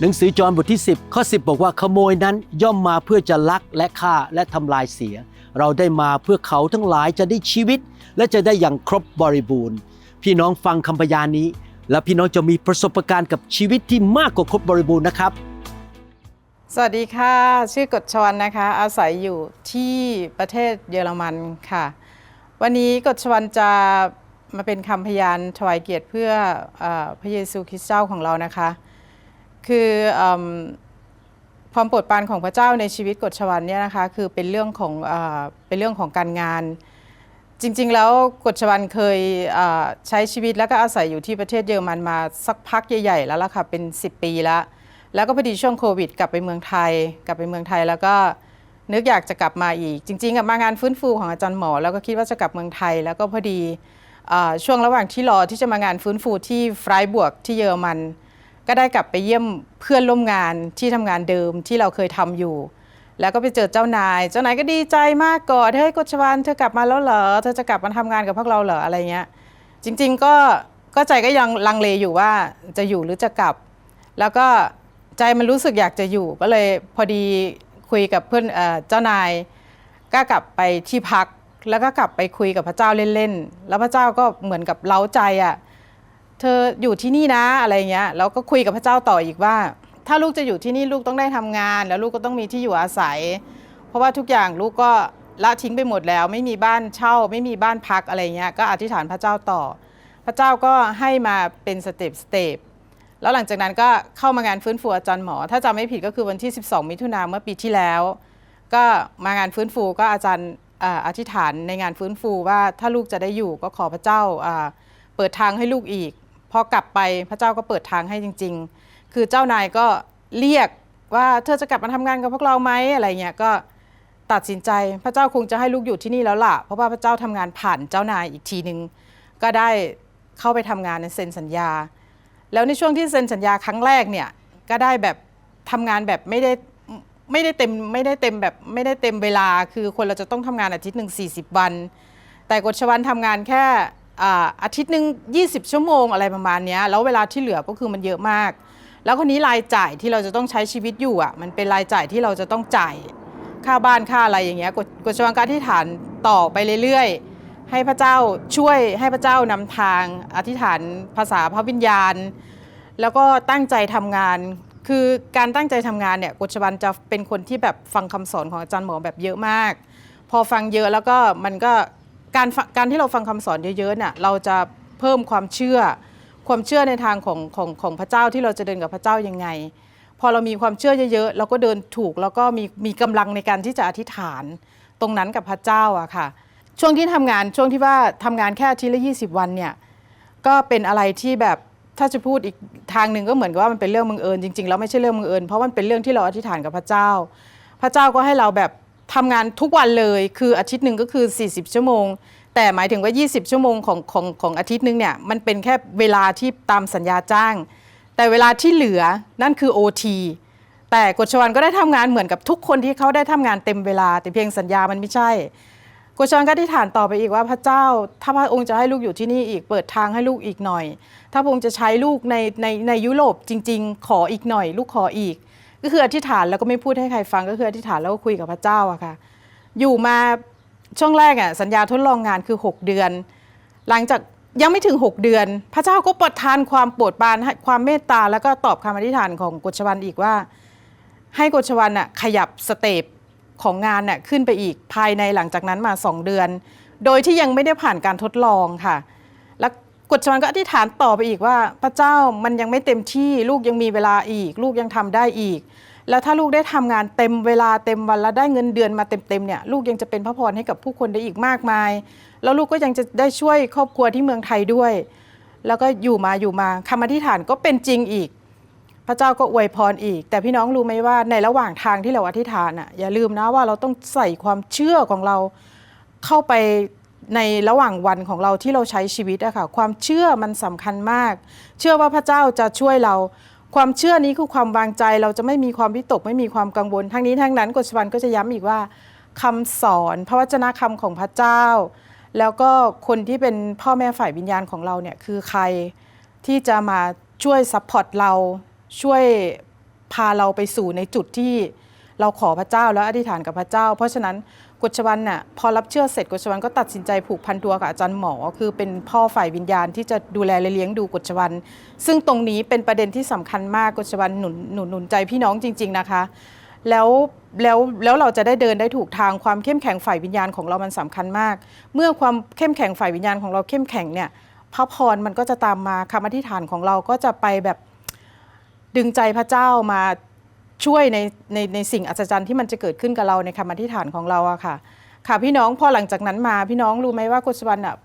หนังสือจอห์นบทที่ 10 ข้อ 10 บอกว่าขโมยนั้นย่อมมาเพื่อจะลักและฆ่าและทำลายเสีย เราได้มาเพื่อเขาทั้งหลายจะได้ชีวิต และจะได้อย่างครบบริบูรณ์ พี่น้องฟังคำพยานนี้ และพี่น้องจะมีประสบการณ์กับชีวิตที่มากกว่าครบบริบูรณ์นะครับ สวัสดีค่ะ ชื่อกฎชวนนะคะ อาศัยอยู่ที่ประเทศเยอรมันค่ะ วันนี้กฎชวนจะมาเป็นคำพยานถวายเกียรติเพื่ออพระเยซูคริสต์เจ้าของเรานะคะ คืออความโปรดปรานของพระเจ้าในชีวิตกฎชวันเนี่ยนะคะคือเป็นเรื่องของเอเป็นเรื่องของการงาน จริง ๆ แล้วกฎชวันเคยเใช้ชีวิตแล้วก็อาศัยอยู่ที่ประเทศเยอรมันมาสักพักใหญ่ๆแล้วล่ะค่ะเป็น 10 ปีแล้วแล้วก็พอดีช่วงโควิด กลับไปเมืองไทย กลับไปเมืองไทยแล้วก็นึกอยากจะกลับมาอีก จริงๆมางานฟื้นฟูของอาจารย์หมอ แล้วก็คิดว่าจะกลับเมืองไทย แล้วก็พอดีอช่วงระหว่างที่รอที่จะมางานฟื้นฟูที่ฟรายบวกที่เยอรมัน ก็ได้กลับไปเยี่ยมเพื่อนร่วมงานที่ทำงานเดิมที่เราเคยทำอยู่ แล้วก็ไปเจอเจ้านาย เจ้านายก็ดีใจมากกอดเฮ้ยกฎชวันเธอกลับมาแล้วเหรอเธอจะกลับมาทำงานกับพวกเราเหรออะไรเงี้ยจริง ๆก็ก็ใจก็ยังลังเลอยู่ว่าจะอยู่หรือจะกลับ แล้วก็ใจมันรู้สึกอยากจะอยู่ก็เลยพอดีคุยกับเพื่อนเจ้านาย ก็กลับไปที่พักแล้วก็กลับไปคุยกับพระเจ้าเล่นๆ แล้วพระเจ้าก็เหมือนกับเล้าใจอะ เธออยู่ที่นี่นะอะไรเงี้ยแล้วก็คุยกับพระเจ้าต่ออีกว่า ถ้าลูกจะอยู่ที่นี่ลูกต้องได้ทำงาน แล้วลูกก็ต้องมีที่อยู่อาศัย เพราะว่าทุกอย่างลูกก็ละทิ้งไปหมดแล้ว ไม่มีบ้านเช่า ไม่มีบ้านพักอะไรเงี้ยก็อธิษฐานพระเจ้าต่อ พระเจ้าก็ให้มาเป็นสเต็ปสเต็ปแล้วหลังจากนั้นก็เข้ามางานฟื้นฟูอาจารย์หมอ ถ้าจำไม่ผิดก็คือวันที่ 12 มิถุนาเมื่อปีที่แล้ว ก็มางานฟื้นฟูก็อาจารย์อธิษฐานในงานฟื้นฟูว่าถ้าลูกจะได้อยู่ก็ขอพระเจ้าเปิดทางให้ลูกอีก พอกลับไปพระเจ้าก็เปิดทางให้จริง ๆ คือเจ้านายก็เรียกว่าเธอจะกลับมาทำงานกับพวกเราไหมอะไรเงี้ยก็ตัดสินใจพระเจ้าคงจะให้ลูกอยู่ที่นี่แล้วล่ะ เพราะว่าพระเจ้าทำงานผ่านเจ้านายอีกทีนึง ก็ได้เข้าไปทำงานในเซ็นสัญญา แล้วในช่วงที่เซ็นสัญญาครั้งแรกเนี่ยก็ได้แบบทำงานแบบไม่ได้ไม่ได้เต็มไม่ได้เต็มแบบไม่ได้เต็มเวลา คือคนเราจะต้องทำงานอาทิตย์หนึ่ง40 วัน แต่กฎชวันทำงานแค่ อาทิตย์หนึ่ง20 ชั่วโมงอะไรประมาณนี้แล้วเวลาที่เหลือก็คือมันเยอะมาก แล้วคนนี้รายจ่ายที่เราจะต้องใช้ชีวิตอยู่อะมันเป็นรายจ่ายที่เราจะต้องจ่ายค่าบ้านค่าอะไรอย่างเงี้ยกฎกฎชวันก็อธิษฐานต่อไปเรื่อยๆ ให้พระเจ้าช่วยให้พระเจ้านำทางอธิษฐานภาษาพระวิญญาณ แล้วก็ตั้งใจทำงาน คือการตั้งใจทำงานเนี่ยกฎชบันจะเป็นคนที่แบบฟังคำสอนของอาจารย์หมอแบบเยอะมาก พอฟังเยอะแล้วก็มันก็ การการที่เราฟังคำสอนเยอะๆเนี่ยเราจะเพิ่มความเชื่อ ความเชื่อในทางของของของพระเจ้าที่เราจะเดินกับพระเจ้ายังไง พอเรามีความเชื่อเยอะๆเราก็เดินถูกแล้วก็มีมีกำลังในการที่จะอธิษฐานตรงนั้นกับพระเจ้าอะค่ะ ช่วงที่ทำงานช่วงที่ว่าทำงานแค่อาทิตย์ละ20 วันเนี่ยก็เป็นอะไรที่แบบถ้าจะพูดอีกทางหนึ่งก็เหมือนกับว่ามันเป็นเรื่องบังเอิญจริงๆแล้วไม่ใช่เรื่องบังเอิญเพราะมันเป็นเรื่องที่เราอธิษฐานกับพระเจ้า พระเจ้าก็ให้เราแบบ ทำงานทุกวันเลยคืออาทิตย์หนึ่งก็คือ 40 ชั่วโมง แต่หมายถึงว่า 20 ชั่วโมงของของของอาทิตย์หนึ่งเนี่ยมันเป็นแค่เวลาที่ตามสัญญาจ้าง แต่เวลาที่เหลือนั่นคือ OT แต่กฎชวันก็ได้ทำงานเหมือนกับทุกคนที่เขาได้ทำงานเต็มเวลา แต่เพียงสัญญามันไม่ใช่กชอนก็ที่ฐานต่อไปอีกว่าพระเจ้า ถ้าพระองค์จะให้ลูกอยู่ที่นี่อีกเปิดทางให้ลูกอีกหน่อย ถ้าพระองค์จะใช้ลูกในในในยุโรปจริง ๆ ขออีกหน่อย ลูกขออีก ก็คืออธิษฐานแล้วก็ไม่พูดให้ใครฟังก็คืออธิษฐานแล้วก็คุยกับพระเจ้าอะค่ะ อยู่มาช่วงแรกอะสัญญาทดลองงานคือ 6 เดือน หลังจากยังไม่ถึง 6 เดือน พระเจ้าก็ประทานความโปรดปรานความเมตตาแล้วก็ตอบคำอธิษฐานของกฎชวันอีกว่า ให้กฎชวันอะขยับสเตปของงานน่ะขึ้นไปอีกภายในหลังจากนั้นมา 2 เดือน โดยที่ยังไม่ได้ผ่านการทดลองค่ะ กฎชวันก็อธิษฐานต่อไปอีกว่า พระเจ้ามันยังไม่เต็มที่ลูกยังมีเวลาอีก ลูกยังทำได้อีก แล้วถ้าลูกได้ทำงานเต็มเวลาเต็มวันแล้วได้เงินเดือนมาเต็มๆเนี่ยลูกยังจะเป็นพระพรให้กับผู้คนได้อีกมากมาย แล้วลูกก็ยังจะได้ช่วยครอบครัวที่เมืองไทยด้วย แล้วก็อยู่มาอยู่มาคำอธิษฐานก็เป็นจริงอีก พระเจ้าก็อวยพรอีก แต่พี่น้องรู้ไหมว่าในระหว่างทางที่เราอธิษฐานอะอย่าลืมนะว่าเราต้องใส่ความเชื่อของเราเข้าไป ในระหว่างวันของเราที่เราใช้ชีวิตอะค่ะความเชื่อมันสำคัญมาก เชื่อว่าพระเจ้าจะช่วยเรา ความเชื่อนี้คือความวางใจเราจะไม่มีความวิตกไม่มีความกังวล ทั้งนี้ทั้งนั้นกฎชวันก็จะย้ำอีกว่าคำสอนพระวจนะคำของพระเจ้า แล้วก็คนที่เป็นพ่อแม่ฝ่ายวิญญาณของเราเนี่ยคือใครที่จะมาช่วยซัพพอร์ตเราช่วยพาเราไปสู่ในจุดที่เราขอพระเจ้าแล้วอธิษฐานกับพระเจ้า เพราะฉะนั้น กฎชวันน่ะพอรับเชื่อเสร็จกฎชวันก็ตัดสินใจผูกพันตัวกับอาจารย์หมอ คือเป็นพ่อฝ่ายวิญญาณที่จะดูแลเลี้ยงดูกฎชวัน ซึ่งตรงนี้เป็นประเด็นที่สำคัญมากกฎชวันหนุนหนุนหนุนใจพี่น้องจริง ๆนะคะ แล้วแล้วแล้วเราจะได้เดินได้ถูกทางความเข้มแข็งฝ่ายวิญญาณของเรามันสำคัญมาก เมื่อความเข้มแข็งฝ่ายวิญญาณของเราเข้มแข็งเนี่ยพระพรมันก็จะตามมาคำอธิษฐานของเราก็จะไปแบบดึงใจพระเจ้ามา ช่วยในในในสิ่งอัศจรรย์ที่มันจะเกิดขึ้นกับเราในคำอธิษฐานของเราอะค่ะ ค่ะพี่น้องพอหลังจากนั้นมาพี่น้องรู้ไหมว่ากุศวันอะ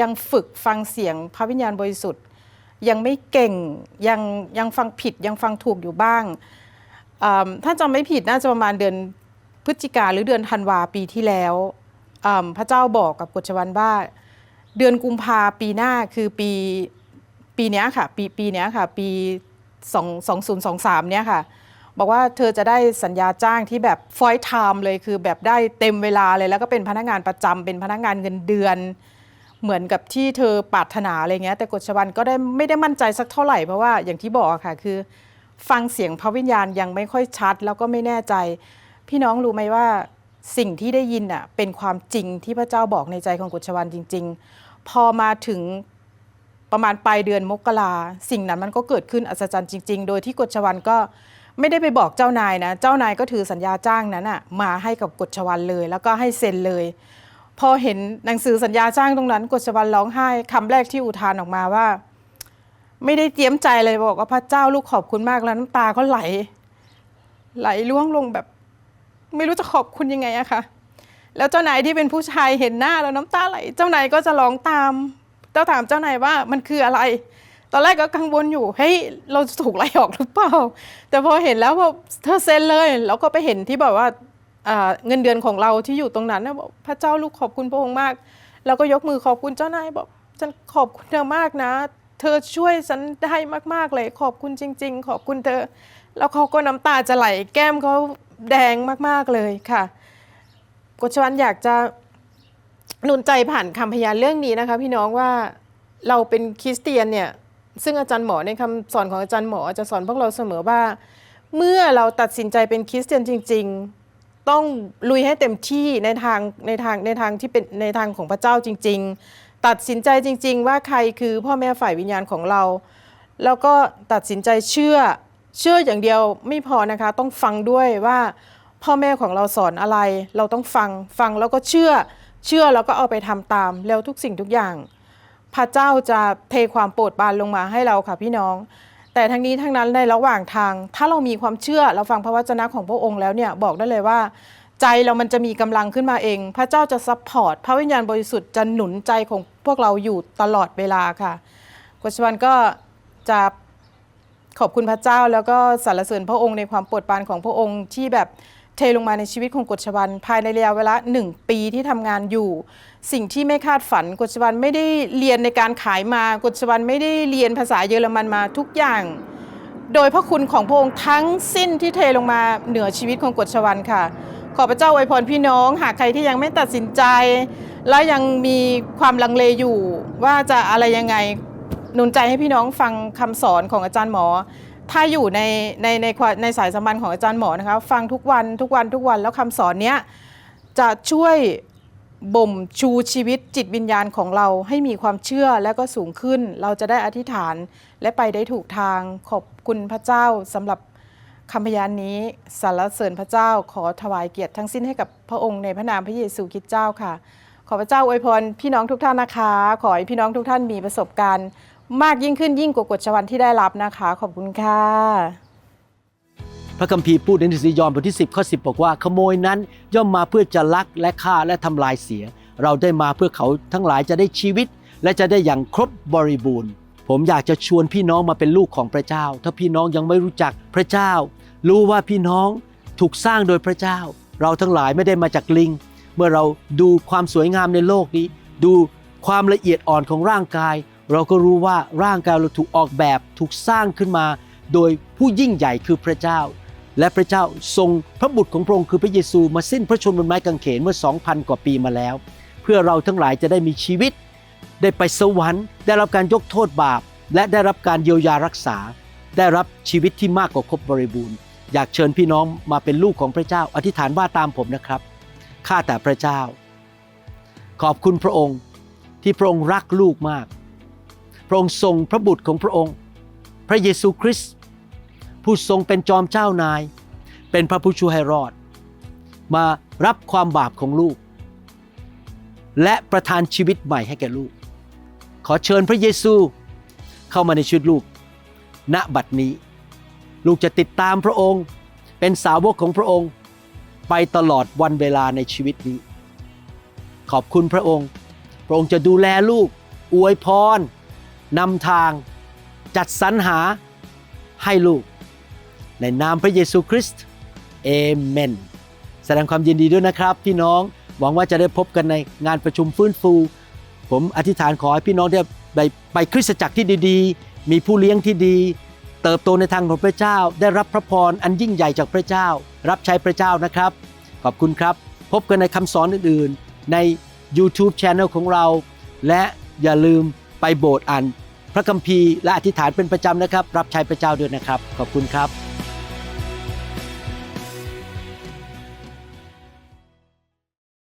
ยังฝึกฟังเสียงพระวิญญาณบริสุทธิ์ ยังไม่เก่งยังยังฟังผิดยังฟังถูกอยู่บ้างอ่าถ้าจำไม่ผิดน่าจะประมาณเดือนพฤศจิกาหรือเดือนธันวาปีที่แล้วพระเจ้าบอกกับกฎชวันว่า เดือนกุมภาปีหน้าคือปีปีนี้ค่ะ ปีปีนี้ค่ะ ปี2 2023 เนี้ยค่ะ บอกว่าเธอจะได้สัญญาจ้างที่แบบฟอยไทม์เลยคือแบบได้เต็มเวลาเลย แล้วก็เป็นพนักงานประจำเป็นพนักงานเงินเดือน เหมือนกับที่เธอปรารถนาอะไรเงี้ยแต่กฎชวันก็ได้ไม่ได้มั่นใจสักเท่าไหร่เพราะว่าอย่างที่บอกค่ะ คือ ฟังเสียงพระวิญญาณยังไม่ค่อยชัด แล้วก็ไม่แน่ใจ พี่น้องรู้ไหมว่าสิ่งที่ได้ยินอะเป็นความจริงที่พระเจ้าบอกในใจของกุชวันจริง ๆ พอมาถึงประมาณปลายเดือนมกราสิ่งนั้นมันก็เกิดขึ้นอัศจรรย์จริง ๆ โดยที่กฎชวันก็ ไม่ได้ไปบอกเจ้านายนะ เจ้านายก็ถือสัญญาจ้างนั้นอะมาให้กับกฎชวันเลย แล้วก็ให้เซ็นเลย พอเห็นหนังสือสัญญาจ้างตรงนั้นกฎชวันร้องไห้คำแรกที่อุทานออกมาว่า ไม่ได้เตรียมใจเลยบอกว่าพระเจ้าลูกขอบคุณมากแล้วน้ำตาก็ไหล ไหลล่วงลงแบบ ไม่รู้จะขอบคุณยังไงอะค่ะแล้วเจ้านายที่เป็นผู้ชายเห็นหน้าแล้วน้ำตาไหล เจ้านายก็จะร้องตามเจ้าถามเจ้านายว่ามันคืออะไร ตอนแรกก็กังวลอยู่เฮ้ยเราจะถูกไล่ออกหรือเปล่า แต่พอเห็นแล้วพอเธอเซ็นเลยแล้วก็ไปเห็นที่แบบว่าเงินเดือนของเราที่อยู่ตรงนั้นนะบอกพระเจ้าลูกขอบคุณพระองค์มาก แล้วก็ยกมือขอบคุณเจ้านายบอกฉันขอบคุณเธอมากนะ เธอช่วยฉันได้มากๆเลย ขอบคุณจริง ๆ ขอบคุณเธอ แล้วเขาก็น้ำตาจะไหลแก้มเขาแดงมากๆเลยค่ะกฎชวันอยากจะหนุนใจผ่านคำพยานเรื่องนี้นะคะ พี่น้องว่าเราเป็นคริสเตียนเนี่ย ซึ่งอาจารย์หมอในคำสอนของอาจารย์หมอจะสอนพวกเราเสมอว่า เมื่อเราตัดสินใจเป็นคริสเตียนจริง ๆ ต้องลุยให้เต็มที่ในทางในทางในทางที่เป็นในทางของพระเจ้าจริง ๆ ตัดสินใจจริง ๆ ว่าใครคือพ่อแม่ฝ่ายวิญญาณของเรา แล้วก็ตัดสินใจเชื่อเชื่ออย่างเดียวไม่พอนะคะ ต้องฟังด้วยว่าพ่อแม่ของเราสอนอะไร เราต้องฟังฟังแล้วก็เชื่อเชื่อแล้วก็เอาไปทำตามแล้วทุกสิ่งทุกอย่าง พระเจ้าจะเทความโปรดปรานลงมาให้เราค่ะพี่น้อง แต่ทั้งนี้ทั้งนั้นในระหว่างทาง ถ้าเรามีความเชื่อเราฟังพระวจนะของพระองค์แล้วเนี่ยบอกได้เลยว่า ใจเรามันจะมีกำลังขึ้นมาเอง พระเจ้าจะซัพพอร์ตพระวิญญาณบริสุทธิ์จะหนุนใจของพวกเราอยู่ตลอดเวลาค่ะกชวันก็จะขอบคุณพระเจ้าแล้วก็สรรเสริญพระองค์ในความโปรดปรานของพระองค์ที่แบบ เทลงมาในชีวิตของกฎชวัน ภายในระยะเวลาหนึ่งปีที่ทำงานอยู่ สิ่งที่ไม่คาดฝันกฎชวันไม่ได้เรียนในการขายมากฎชวันไม่ได้เรียนภาษาเยอรมันมาทุกอย่าง โดยพระคุณของพระองค์ทั้งสิ้นที่เทลงมาเหนือชีวิตของกฎชวันค่ะ ขอพระเจ้าอวยพรพี่น้องหากใครที่ยังไม่ตัดสินใจ และยังมีความลังเลอยู่ว่าจะอะไรยังไงหนุนใจให้พี่น้องฟังคำสอนของอาจารย์หมอ ถ้าอยู่ในในในในสายสัมพันธ์ของอาจารย์หมอนะคะฟังทุกวันทุกวันทุกวันแล้วคำสอนเนี้ยจะช่วยบ่มชูชีวิตจิตวิญญาณของเราให้มีความเชื่อและก็สูงขึ้น เราจะได้อธิษฐานและไปได้ถูกทางขอบคุณพระเจ้าสำหรับคำพยานนี้สรรเสริญพระเจ้าขอถวายเกียรติทั้งสิ้นให้กับพระองค์ในพระนามพระเยซูคริสต์เจ้าค่ะ ขอพระเจ้าอวยพรพี่น้องทุกท่านนะคะ ขอให้พี่น้องทุกท่านมีประสบการณ์ มากยิ่งขึ้นยิ่งกว่ากฎชวันที่ได้รับนะคะ ขอบคุณค่ะ พระคัมภีร์พูดในหนังสือยอห์นบทที่ 10 ข้อ 10 บอกว่า ขโมยนั้นย่อมมาเพื่อจะลักและฆ่าและทำลายเสีย เราได้มาเพื่อเขาทั้งหลายจะได้ชีวิต และจะได้อย่างครบบริบูรณ์ ผมอยากจะชวนพี่น้องมาเป็นลูกของพระเจ้า ถ้าพี่น้องยังไม่รู้จักพระเจ้า รู้ว่าพี่น้องถูกสร้างโดยพระเจ้า เราทั้งหลายไม่ได้มาจากลิง เมื่อเราดูความสวยงามในโลกนี้ ดูความละเอียดอ่อนของร่างกาย เราก็รู้ว่าร่างกายเราถูกออกแบบถูกสร้างขึ้นมา โดยผู้ยิ่งใหญ่คือพระเจ้า และพระเจ้าทรงพระบุตรของพระองค์คือพระเยซูมาสิ้นพระชนม์บนไม้กางเขนเมื่อ 2,000 กว่าปีมาแล้ว เพื่อเราทั้งหลายจะได้มีชีวิต ได้ไปสวรรค์ ได้รับการยกโทษบาป และได้รับการเยียวยารักษา ได้รับชีวิตที่มากกว่าครบบริบูรณ์ อยากเชิญพี่น้องมาเป็นลูกของพระเจ้า อธิษฐานว่าตามผมนะครับข้าแต่พระเจ้า ขอบคุณพระองค์ที่พระองค์รักลูกมาก ระองค์ทรงพระบุตรของพระองค์ พระเยซูคริสต์ผู้ทรงเป็นจอมเจ้านาย เป็นพระผู้ช่วยให้รอด มารับความบาปของลูก และประทานชีวิตใหม่ให้แก่ลูก ขอเชิญพระเยซูเข้ามาในชีวิตลูก ณบัดนี้ ลูกจะติดตามพระองค์ เป็นสาวกของพระองค์ ไปตลอดวันเวลาในชีวิตนี้ ขอบคุณพระองค์ พระองค์จะดูแลลูก อวยพร นำทางจัดสรรหาให้ลูก ในนามพระเยซูคริสต์เอเมน แสดงความยินดีด้วยนะครับพี่น้องหวังว่าจะได้พบกันในงานประชุมฟื้นฟู ผมอธิษฐานขอให้พี่น้องได้ไปไปคริสตจักรที่ดีๆ มีผู้เลี้ยงที่ดี เติบโตในทางของพระเจ้า ได้รับพระพรอันยิ่งใหญ่จากพระเจ้า รับใช้พระเจ้านะครับ ขอบคุณครับ พบกันในคำสอนอื่นๆ ใน YouTube Channel ของเรา และอย่าลืมไปโบสถ์อ่าน พระคัมภีร์และอธิษฐานเป็นประจำนะครับ รับใช้พระเจ้าด้วยนะครับ ขอบคุณครับ